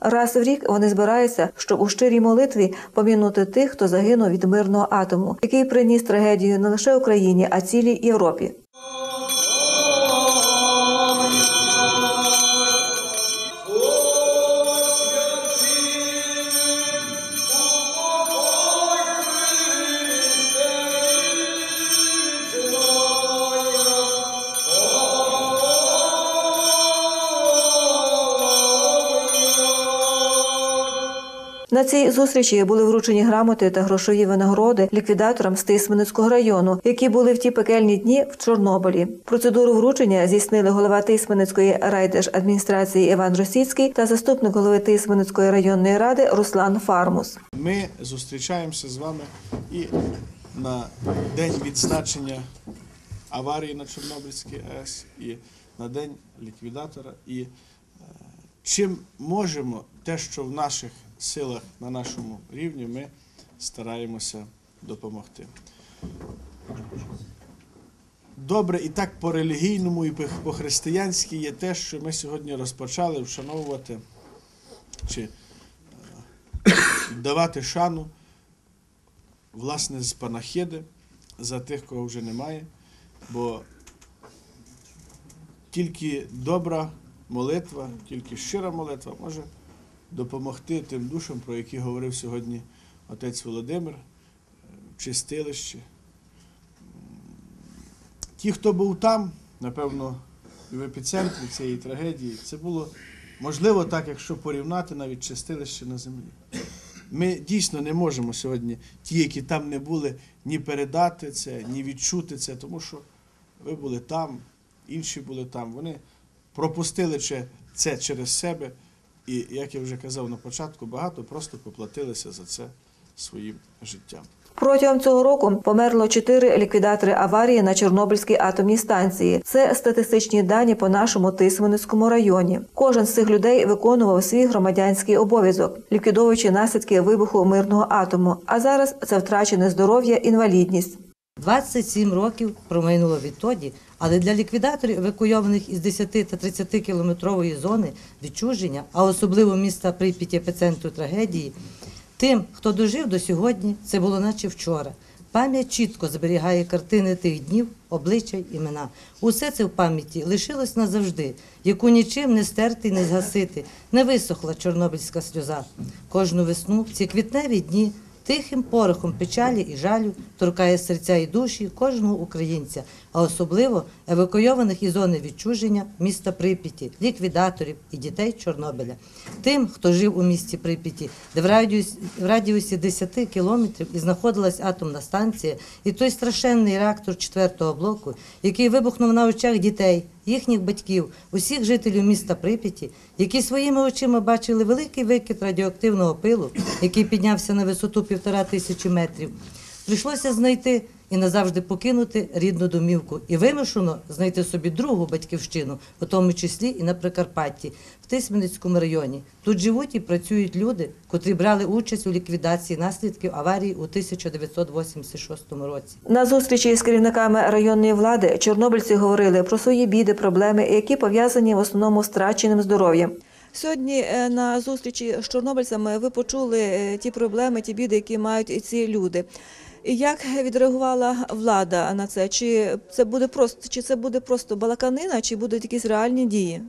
Раз в рік вони збираються, щоб у щирій молитві помінути тих, хто загинув від мирного атому, який приніс трагедію не лише Україні, а цілій Європі. На цій зустрічі були вручені грамоти та грошові винагороди ліквідаторам з Тисменницького району, які були в ті пекельні дні в Чорнобилі. Процедуру вручення здійснили голова Тисменницької райдержадміністрації Іван Росіцький та заступник голови Тисменницької районної ради Руслан Фармус. Ми зустрічаємося з вами і на день відзначення аварії на Чорнобильській АЕС, і на день ліквідатора. І е, чим можемо, те, що в наших силах на нашому рівні, ми стараємося допомогти. Добре, і так по релігійному, і по християнськи є те, що ми сьогодні розпочали вшановувати чи давати шану власне з панахиди за тих, кого вже немає, бо тільки добра молитва, тільки щира молитва може допомогти тим душам, про які говорив сьогодні отець Володимир, е, в чистилищі. Ті, хто був там, напевно, в епіцентрі цієї трагедії, це було можливо так, якщо порівняти навіть чистилище на землі. Ми дійсно не можемо сьогодні, ті, які там не були, ні передати це, ні відчути це, тому що ви були там, інші були там. Вони пропустили це через себе. І, як я вже казав на початку, багато просто поплатилися за це своїм життям. Протягом цього року померло чотири ліквідатори аварії на Чорнобильській атомній станції. Це статистичні дані по нашому Тисменницькому районі. Кожен з цих людей виконував свій громадянський обов'язок, ліквідовуючи наслідки вибуху мирного атому. А зараз це втрачене здоров'я, інвалідність. 27 років промайнуло відтоді, але для ліквідаторів, евакуйованих із 10 та 30 кілометрової зони відчуження, а особливо міста Прип'яті епіцентру трагедії, тим, хто дожив до сьогодні, це було наче вчора. Пам'ять чітко зберігає картини тих днів, обличчя, імена. Усе це в пам'яті лишилось назавжди, яку нічим не стерти й не згасити. Не висохла чорнобильська сльоза. Кожну весну в ці квітневі дні тихим порохом печалі і жалю торкає серця і душі кожного українця, а особливо евакуйованих із зони відчуження міста Прип'яті, ліквідаторів і дітей Чорнобиля. Тим, хто жив у місті Прип'яті, де в радіусі, в радіусі 10 кілометрів і знаходилась атомна станція, і той страшенний реактор четвертого блоку, який вибухнув на очах дітей, їхніх батьків, усіх жителів міста Прип'яті, які своїми очима бачили великий викид радіоактивного пилу, який піднявся на висоту півтора тисячі метрів. Прийшлося знайти і назавжди покинути рідну домівку і вимушено знайти собі другу батьківщину, у тому числі і на Прикарпатті, в Тисменницькому районі. Тут живуть і працюють люди, котрі брали участь у ліквідації наслідків аварії у 1986 році. На зустрічі з керівниками районної влади чорнобильці говорили про свої біди, проблеми, які пов'язані в основному з втраченим здоров'ям. Сьогодні е, на зустрічі з чорнобильцями ви почули е, ті проблеми, ті біди, які мають ці люди. Як відреагувала влада на це? Чи це буде просто, чи це буде просто балаканина, чи будуть якісь реальні дії?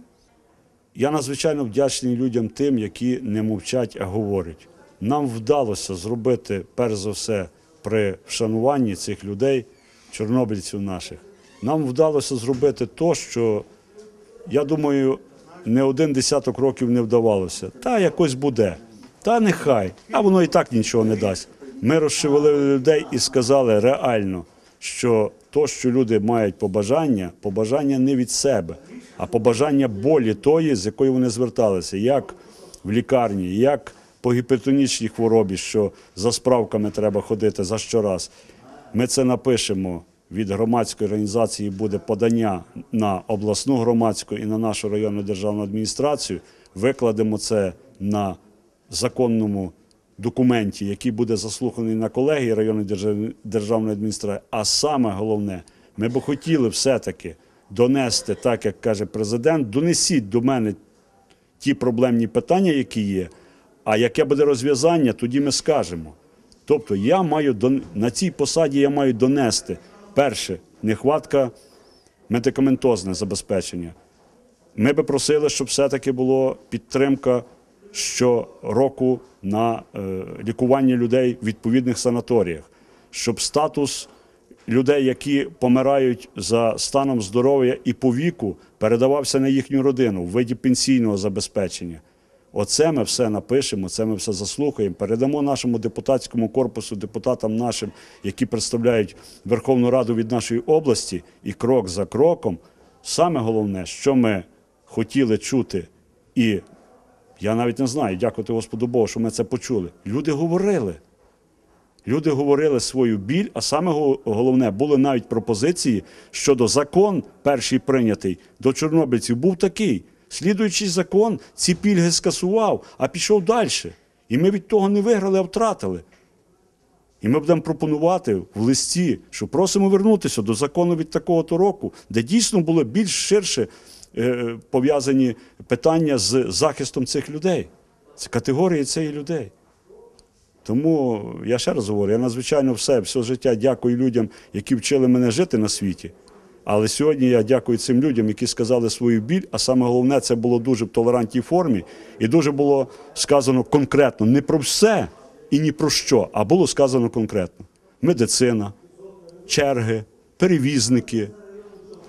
Я надзвичайно вдячний людям тим, які не мовчать, а говорять. Нам вдалося зробити, перш за все, при вшануванні цих людей, чорнобильців наших. Нам вдалося зробити то, що, я думаю, не один десяток років не вдавалося. Та якось буде, та нехай, а воно і так нічого не дасть. Ми розшевелили людей і сказали реально, що то, що люди мають побажання, побажання не від себе, а побажання болі тої, з якою вони зверталися, як в лікарні, як по гіпертонічній хворобі, що за справками треба ходити за щораз. Ми це напишемо. Від громадської організації буде подання на обласну громадську і на нашу районну державну адміністрацію. Викладемо це на законному документі, який буде заслуханий на колегії районної держав- державної адміністрації. А саме головне, ми б хотіли все-таки донести, так як каже президент, донесіть до мене ті проблемні питання, які є. А яке буде розв'язання, тоді ми скажемо. Тобто я маю на цій посаді я маю донести перше, нехватка медикаментозне забезпечення. Ми би просили, щоб все-таки була підтримка щороку на е, лікування людей в відповідних санаторіях, щоб статус людей, які помирають за станом здоров'я і по віку, передавався на їхню родину в виді пенсійного забезпечення. Оце ми все напишемо, це ми все заслухаємо, передамо нашому депутатському корпусу, депутатам нашим, які представляють Верховну Раду від нашої області, і крок за кроком. Саме головне, що ми хотіли чути, і я навіть не знаю, дякувати Господу Богу, що ми це почули. Люди говорили. Люди говорили свою біль, а саме головне, були навіть пропозиції щодо закон, перший прийнятий до чорнобильців, був такий. Слідуючий закон ці пільги скасував, а пішов далі. І ми від того не виграли, а втратили. І ми будемо пропонувати в листі, що просимо вернутися до закону від такого-то року, де дійсно були більш ширше пов'язані питання з захистом цих людей, з категорії цих людей. Тому я ще раз говорю, я надзвичайно все, все життя дякую людям, які вчили мене жити на світі. Але сьогодні я дякую цим людям, які сказали свою біль, а саме головне, це було дуже в толерантній формі, і дуже було сказано конкретно, не про все і ні про що, а було сказано конкретно: медицина, черги, перевізники,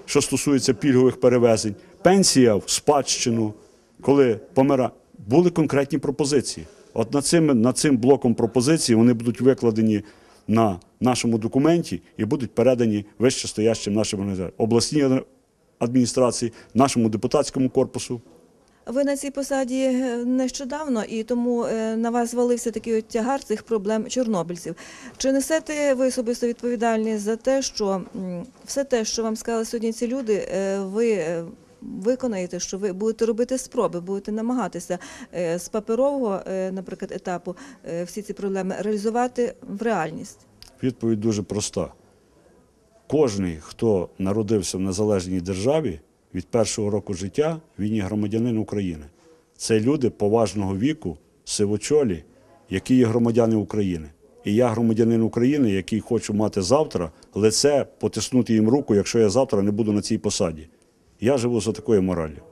що стосується пільгових перевезень, пенсія в спадщину, коли помира, були конкретні пропозиції. От над цим, над цим блоком пропозицій вони будуть викладені на нашому документі і будуть передані вищестоящим нашим обласній адміністрації, нашому депутатському корпусу. Ви на цій посаді е, нещодавно, і тому е, на вас звалився такий тягар цих проблем чорнобильців. Чи несете ви особисто відповідальність за те, що все те, що вам сказали сьогодні ці люди, е, ви виконаєте, що ви будете робити спроби, будете намагатися е, з паперового, е, наприклад, етапу е, всі ці проблеми реалізувати в реальність? Відповідь дуже проста. Кожний, хто народився в незалежній державі від першого року життя, він є громадянин України. Це люди поважного віку, сивочолі, які є громадяни України. І я громадянин України, який хочу мати завтра лице, потиснути їм руку, якщо я завтра не буду на цій посаді. Я живу за такою мораллю.